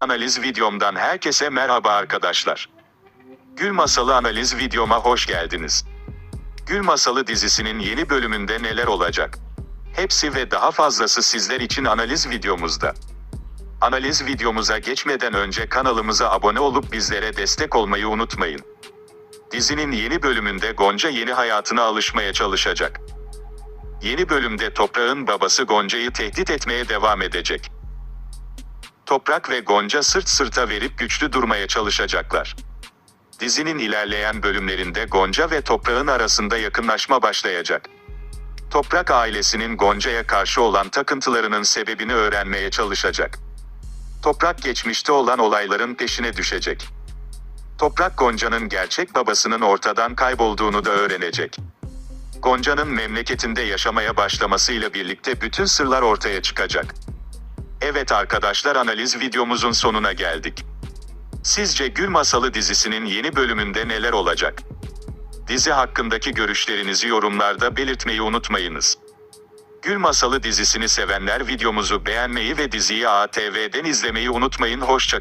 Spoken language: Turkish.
Analiz videomdan herkese merhaba arkadaşlar. Gül Masalı analiz videoma hoş geldiniz. Gül Masalı dizisinin yeni bölümünde neler olacak? Hepsi ve daha fazlası sizler için analiz videomuzda. Analiz videomuza geçmeden önce kanalımıza abone olup bizlere destek olmayı unutmayın. Dizinin yeni bölümünde Gonca yeni hayatına alışmaya çalışacak. Yeni bölümde Toprağın babası Gonca'yı tehdit etmeye devam edecek. Toprak ve Gonca sırt sırta verip güçlü durmaya çalışacaklar. Dizinin ilerleyen bölümlerinde Gonca ve Toprak'ın arasında yakınlaşma başlayacak. Toprak ailesinin Gonca'ya karşı olan takıntılarının sebebini öğrenmeye çalışacak. Toprak geçmişte olan olayların peşine düşecek. Toprak Gonca'nın gerçek babasının ortadan kaybolduğunu da öğrenecek. Gonca'nın memleketinde yaşamaya başlamasıyla birlikte bütün sırlar ortaya çıkacak. Evet arkadaşlar analiz videomuzun sonuna geldik. Sizce Gül Masalı dizisinin yeni bölümünde neler olacak? Dizi hakkındaki görüşlerinizi yorumlarda belirtmeyi unutmayınız. Gül Masalı dizisini sevenler videomuzu beğenmeyi ve diziyi ATV'den izlemeyi unutmayın. Hoşça